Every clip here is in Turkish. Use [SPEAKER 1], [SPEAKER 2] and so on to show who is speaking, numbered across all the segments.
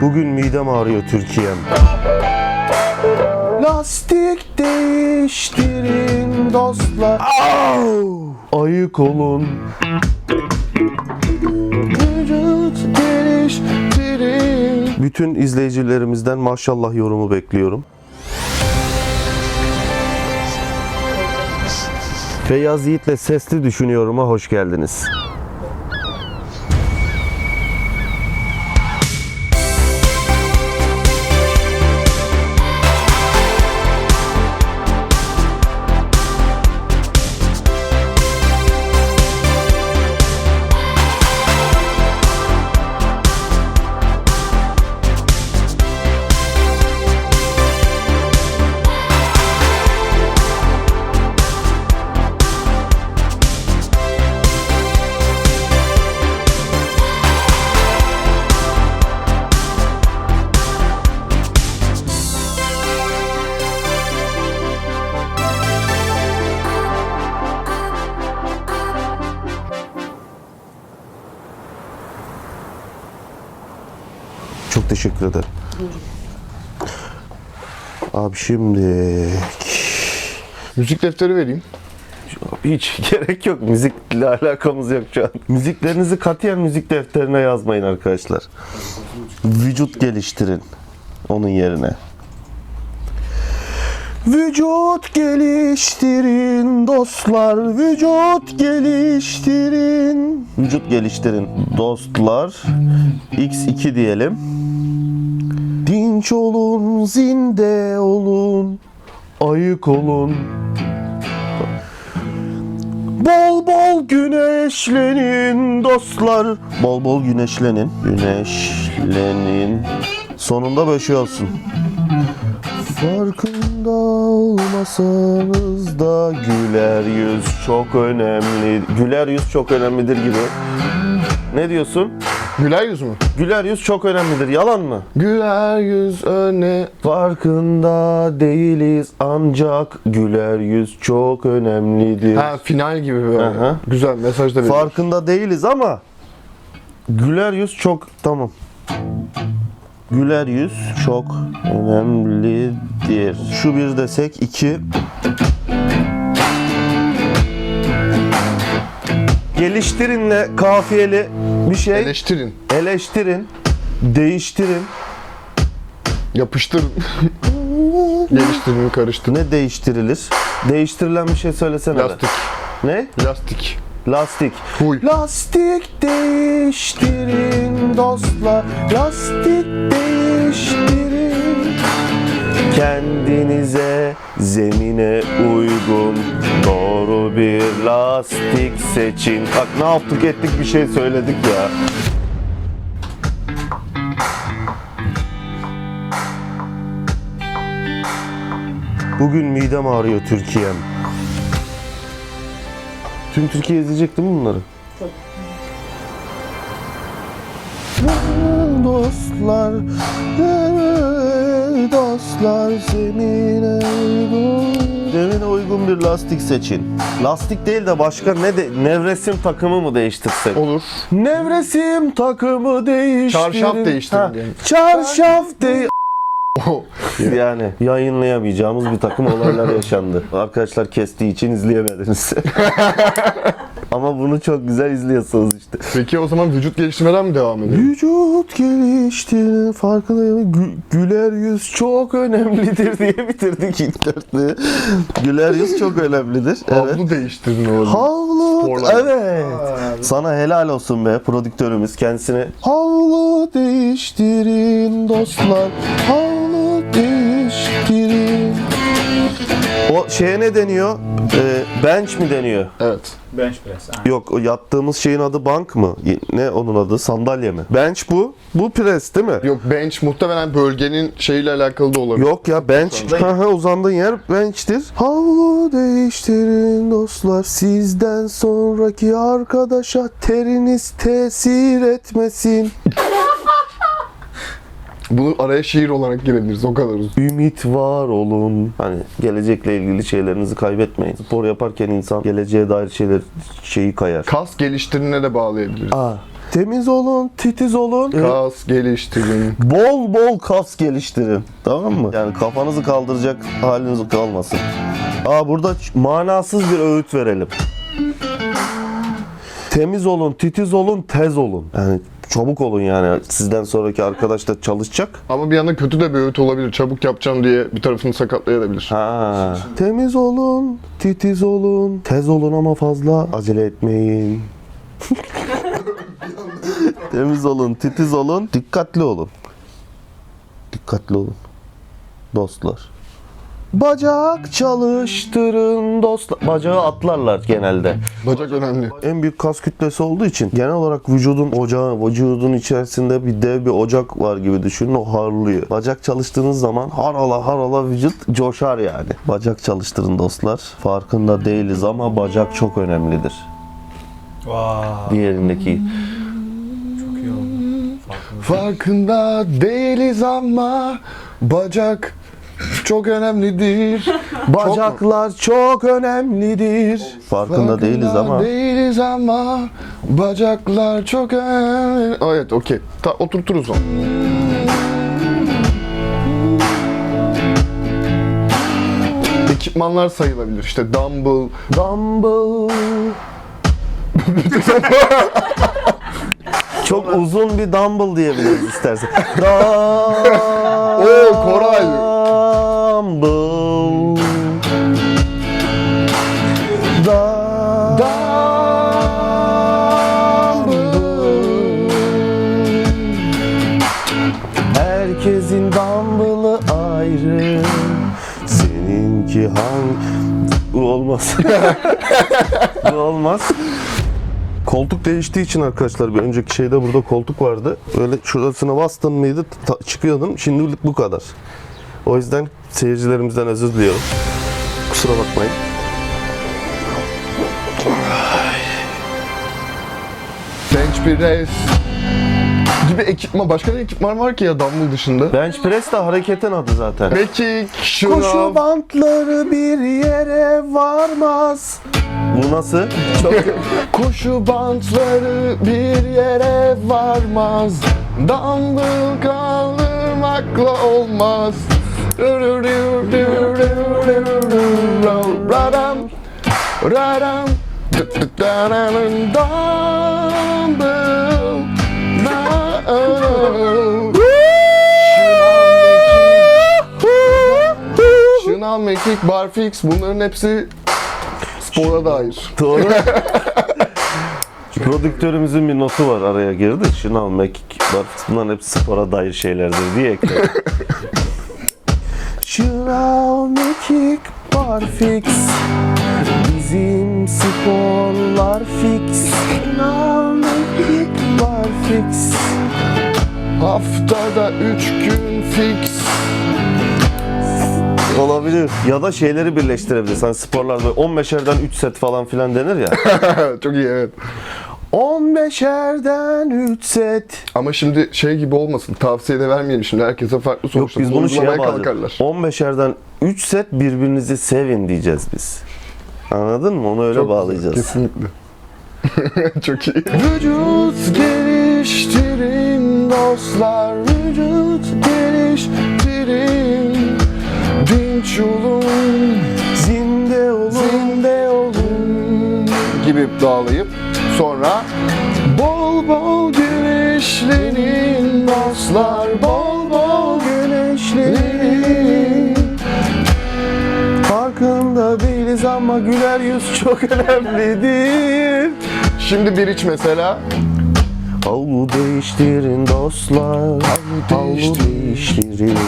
[SPEAKER 1] Bugün midem ağrıyor Türkiye'm. Lastik değiştirin dostlar. Au! Ayık olun. Vücut geliştirin. Bütün izleyicilerimizden maşallah yorumu bekliyorum. Feyyaz Yiğit'le Sesli Düşünüyorum'a hoş geldiniz. Teşekkür ederim. Abi şimdi
[SPEAKER 2] Müzik defteri vereyim.
[SPEAKER 1] hiç gerek yok. Müzikle alakamız yok şu an. Müziklerinizi katiyen müzik defterine yazmayın arkadaşlar. Vücut geliştirin onun yerine. Vücut geliştirin dostlar, vücut geliştirin. Vücut geliştirin dostlar. X2 diyelim. Dinç olun, zinde olun, ayık olun. Bol bol güneşlenin dostlar. Bol bol güneşlenin. Güneşlenin. Sonunda şey olsun. Farkında olmasanız da güler yüz çok önemli. Güler yüz çok önemlidir gibi. Ne diyorsun?
[SPEAKER 2] Güler yüz mü?
[SPEAKER 1] Güler yüz çok önemlidir. Yalan mı?
[SPEAKER 2] Güler yüz öne.
[SPEAKER 1] Farkında değiliz ancak güler yüz çok önemlidir.
[SPEAKER 2] Ha final gibi böyle.
[SPEAKER 1] Aha.
[SPEAKER 2] Güzel mesaj da veriyor.
[SPEAKER 1] Farkında değiliz ama güler yüz çok tamam. Güler yüz çok önemlidir. Şu bir desek iki. Geliştirinle kafiyeli bir şey.
[SPEAKER 2] Eleştirin.
[SPEAKER 1] Eleştirin. Değiştirin.
[SPEAKER 2] Yapıştırın. Geliştirin, karıştırın.
[SPEAKER 1] Ne değiştirilir? Değiştirilen bir şey söylesene.
[SPEAKER 2] Lastik.
[SPEAKER 1] Ne?
[SPEAKER 2] Lastik.
[SPEAKER 1] Lastik.
[SPEAKER 2] Huy.
[SPEAKER 1] Lastik değiştirin dostlar. Lastik değiştirin. Kendinize zemine uygun doğru bir lastik seçin. Bak ne yaptık ettik bir şey söyledik ya. Bugün midem ağrıyor Türkiye'm. Tüm Türkiye izleyecek değil mi bunları? Dostlar, ey dostlar zemine uygun. Zemine uygun bir lastik seçin. Lastik değil de başka ne de nevresim takımı mı değiştirsek?
[SPEAKER 2] Olur.
[SPEAKER 1] Nevresim takımı değiştirin.
[SPEAKER 2] Çarşaf değiştirin.
[SPEAKER 1] Çarşaf de
[SPEAKER 2] Oh.
[SPEAKER 1] Yani yayınlayamayacağımız bir takım olaylar yaşandı. Arkadaşlar kestiği için izleyemediniz. Ama bunu çok güzel izliyorsunuz işte.
[SPEAKER 2] Peki o zaman vücut geliştirmeden mi devam edelim?
[SPEAKER 1] Vücut geliştirin farkındayım. Gü- güler yüz çok önemlidir diye bitirdik ilk dörtlüğü. güler yüz çok önemlidir. Evet.
[SPEAKER 2] Havlu değiştirin oğlum.
[SPEAKER 1] Havlu,
[SPEAKER 2] Sporlar.
[SPEAKER 1] evet. Sana helal olsun be prodüktörümüz kendisini. Havlu değiştirin dostlar. Havlu değiştirin. O şeye ne deniyor? Ee, bench mi deniyor?
[SPEAKER 2] Evet.
[SPEAKER 3] Bench press. aynen.
[SPEAKER 1] Yok o yattığımız şeyin adı bank mı? Ne onun adı? Sandalye mi? Bench bu. Bu pres değil mi?
[SPEAKER 2] Yok bench muhtemelen bölgenin şeyiyle alakalı da olabilir.
[SPEAKER 1] Yok ya bench. Ha ha uzandığın yer bench'tir. Havlu değiştirin dostlar. Sizden sonraki arkadaşa teriniz tesir etmesin.
[SPEAKER 2] Bunu araya şiir olarak girebiliriz o kadar uzun.
[SPEAKER 1] Ümit var olun. Hani gelecekle ilgili şeylerinizi kaybetmeyin. Spor yaparken insan geleceğe dair şeyler şeyi kayar.
[SPEAKER 2] Kas geliştirine de bağlayabiliriz.
[SPEAKER 1] Aa, Temiz olun, titiz olun.
[SPEAKER 2] Kas geliştirin.
[SPEAKER 1] Bol bol kas geliştirin. Tamam mı? Yani kafanızı kaldıracak haliniz kalmasın. Aa burada manasız bir öğüt verelim. Temiz olun, titiz olun, tez olun. Yani çabuk olun yani. Sizden sonraki arkadaş da çalışacak.
[SPEAKER 2] Ama bir yandan kötü de bir öğüt olabilir. Çabuk yapacağım diye bir tarafını sakatlayabilir.
[SPEAKER 1] Ha. Temiz olun, titiz olun, tez olun ama fazla acele etmeyin. Temiz olun, titiz olun, dikkatli olun. Dikkatli olun. Dostlar. Bacak çalıştırın dostlar. Bacağı atlarlar genelde.
[SPEAKER 2] Bacak önemli.
[SPEAKER 1] En büyük kas kütlesi olduğu için genel olarak vücudun ocağı, vücudun içerisinde bir dev bir ocak var gibi düşünün o harlıyor. Bacak çalıştığınız zaman harala harala vücut coşar yani. Bacak çalıştırın dostlar. Farkında değiliz ama bacak çok önemlidir.
[SPEAKER 3] Vay.
[SPEAKER 1] Diğerindeki.
[SPEAKER 3] Çok iyi oldu. Farkında.
[SPEAKER 2] Farkında değiliz ama bacak çok önemlidir.
[SPEAKER 1] Bacaklar çok önemlidir. Farkında değiliz ama.
[SPEAKER 2] değiliz ama bacaklar çok önemli. Evet okey. Ta, oturturuz onu. Ekipmanlar sayılabilir. İşte dumbbell,
[SPEAKER 1] Dumbbell. Çok uzun bir dumbbell diyebiliriz istersen.
[SPEAKER 2] Oo, Koray.
[SPEAKER 1] Dumbbell. Da- Herkesin dumbbell'ı ayrı. Seninki hangi... Bu olmaz. Bu olmaz. Koltuk değiştiği için arkadaşlar bir önceki şeyde burada koltuk vardı. Öyle şurasına bastın mıydı ta- çıkıyordun. Şimdilik bu kadar. O yüzden seyircilerimizden özür diliyorum. Kusura bakmayın.
[SPEAKER 2] bench press gibi ekipman. Başka ne ekipman var ki ya dumbbell dışında?
[SPEAKER 1] Bench press de hareketin adı zaten.
[SPEAKER 2] Mekik, şınav.
[SPEAKER 1] Koşu bantları bir yere varmaz. Bu nasıl? Çok
[SPEAKER 2] Koşu bantları bir yere varmaz Dumbbell kaldırmakla olmaz Şınav, mekik, barfix bunların hepsi spora dair.
[SPEAKER 1] Doğru. Prodüktörümüzün bir notu var araya girdi. Şınav, mekik, barfix bunların hepsi spora dair şeylerdir diye ekledim. Şınav, mekik, barfix Bizim sporlar fix Şınav, mekik, barfix
[SPEAKER 2] Haftada üç gün fix.
[SPEAKER 1] Olabilir. Ya da şeyleri birleştirebiliriz. Hani sporlarda 15'erden 3 set falan filan denir ya.
[SPEAKER 2] Çok iyi evet.
[SPEAKER 1] 15'erden 3 set.
[SPEAKER 2] Ama şimdi şey gibi olmasın. Tavsiye de vermeyelim şimdi. Herkese farklı
[SPEAKER 1] Yok
[SPEAKER 2] sonuçta.
[SPEAKER 1] biz bunu şeye bağlayacağız. 15'erden 3 set birbirinizi sevin diyeceğiz biz. Anladın mı? Onu öyle
[SPEAKER 2] Çok güzel,
[SPEAKER 1] bağlayacağız.
[SPEAKER 2] Kesinlikle. Çok iyi. Vücut geliştirin dostlar. Vücut geliştirin. Dinç olun.
[SPEAKER 1] Zinde olun.
[SPEAKER 2] Zinde olun. Gibi bağlayıp sonra bol bol güneşlenin dostlar. Bol bol güneşlenin.
[SPEAKER 1] Farkında değiliz ama güler yüz çok önemlidir.
[SPEAKER 2] Şimdi bir iç mesela.
[SPEAKER 1] Havlu değiştirin dostlar. Havlu
[SPEAKER 2] değiştirin.
[SPEAKER 1] değiştirin.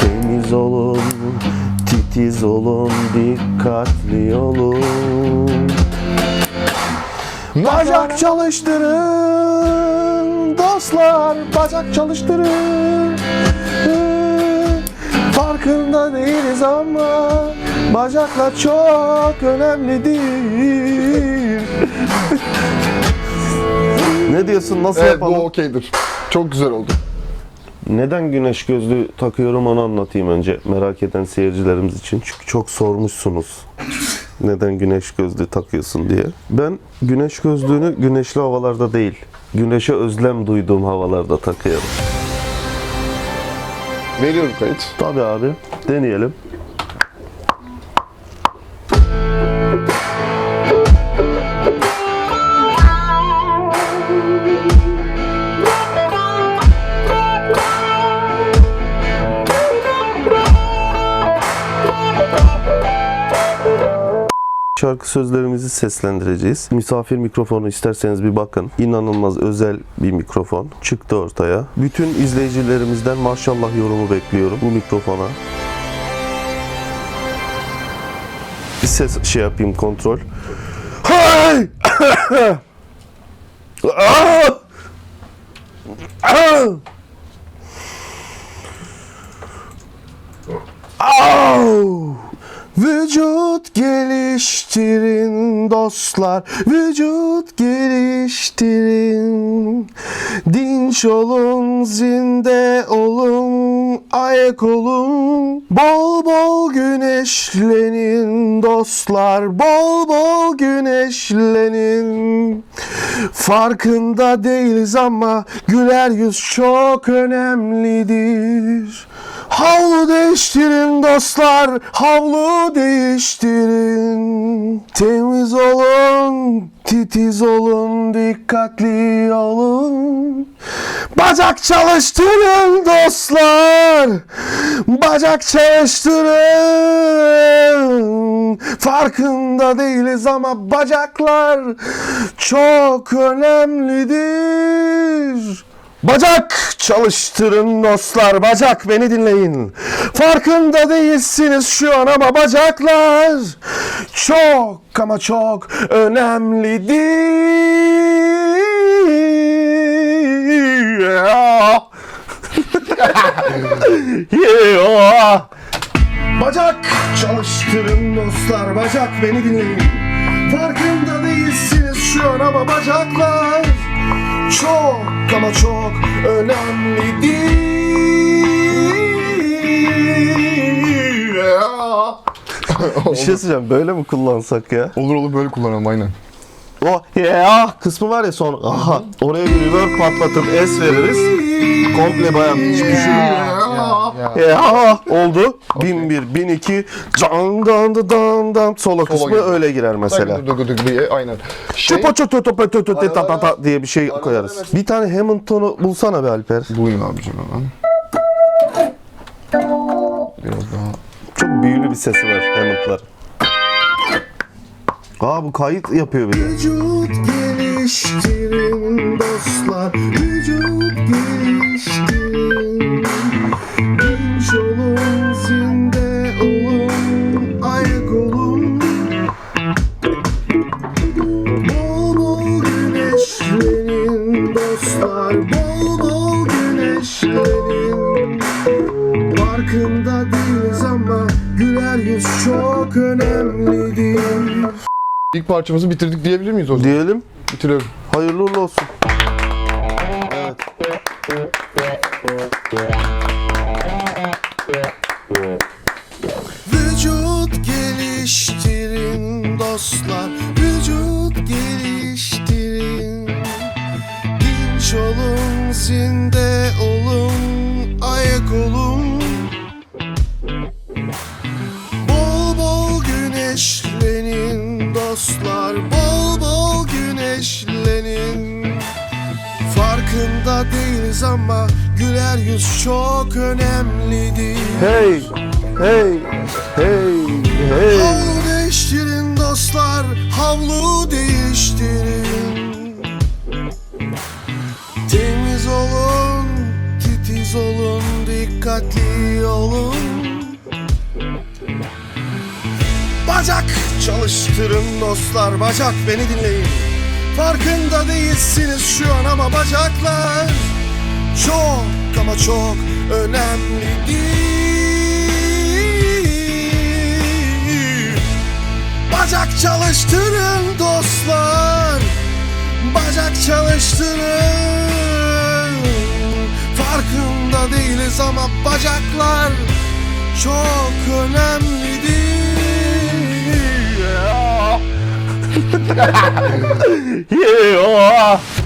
[SPEAKER 1] Temiz olun, titiz olun, dikkatli olun. Bacak çalıştırın dostlar, bacak çalıştırın. Farkında değiliz ama bacaklar çok önemlidir. ne diyorsun? Nasıl
[SPEAKER 2] Evet bu
[SPEAKER 1] yapalım?
[SPEAKER 2] okeydir. Çok güzel oldu.
[SPEAKER 1] Neden güneş gözlüğü takıyorum onu anlatayım önce merak eden seyircilerimiz için. Çünkü çok sormuşsunuz. Neden güneş gözlüğü takıyorsun diye. Ben güneş gözlüğünü güneşli havalarda değil, güneşe özlem duyduğum havalarda takıyorum.
[SPEAKER 2] Veriyorum kayıt.
[SPEAKER 1] Tabii abi, deneyelim. Şarkı sözlerimizi seslendireceğiz. Misafir mikrofonu isterseniz bir bakın. İnanılmaz özel bir mikrofon çıktı ortaya. Bütün izleyicilerimizden maşallah yorumu bekliyorum bu mikrofona. Bir ses şey yapayım kontrol. Hay! Ah! Ah! Au! Vücut geliştirin dostlar, vücut geliştirin. Dinç olun, zinde olun, ayak olun. Bol bol güneşlenin dostlar, bol bol güneşlenin. Farkında değiliz ama güler yüz çok önemlidir. Havlu değiştirin dostlar, havlu değiştirin. Temiz olun, titiz olun, dikkatli olun. Bacak çalıştırın dostlar, bacak çalıştırın. Farkında değiliz ama bacaklar çok önemlidir. Bacak çalıştırın dostlar, bacak beni dinleyin. Farkında değilsiniz şu an ama bacaklar çok ama çok önemlidir. yeah. Bacak çalıştırın dostlar, bacak beni dinleyin. Farkında değilsiniz şu an ama bacaklar çok ama çok önemlidir. Bir şey söyleyeceğim, böyle mi kullansak ya?
[SPEAKER 2] Olur olur böyle kullanalım aynen.
[SPEAKER 1] O ya kısmı var ya son. Aha. Oraya bir reverb patlatıp es veririz. Komple bayağı hiçbir şey. Ya oldu. 1001, 1002, can dan dan dan dan solo kısmı öyle girer mesela.
[SPEAKER 2] Diye aynen. Şey,
[SPEAKER 1] çöto topo tötö te ta ta ta diye bir şey koyarız. Bir tane Hammond tonu bulsana be Alper.
[SPEAKER 2] buyurun abicim hemen. Biraz daha.
[SPEAKER 1] Çok büyülü bir sesi var Hammond'lar. Aa bu kayıt yapıyor bir de. Vücut geliştirin dostlar. Vücut geliştirin. Dinç olun, zinde
[SPEAKER 2] İlk parçamızı bitirdik diyebilir miyiz o zaman?
[SPEAKER 1] Diyelim.
[SPEAKER 2] Bitirelim.
[SPEAKER 1] Hayırlı uğurlu olsun. Evet. Vücut geliştirin dostlar, vücut geliştirin. Dinç olun, zinde olun, ayak olun. Bol bol güneşlenin dostlar, bol bol güneşlenin. Farkında değiliz ama güler yüz çok önemlidir. Hey, hey, hey, hey. Havlu değiştirin dostlar, havlu değiştirin. Temiz olun, titiz olun, dikkatli olun. Bacak çalıştırın dostlar, bacak beni dinleyin. Farkında değilsiniz şu an ama bacaklar çok ama çok önemlidir. Bacak çalıştırın dostlar, bacak çalıştırın. Farkında değiliz ama bacaklar çok önemlidir. いや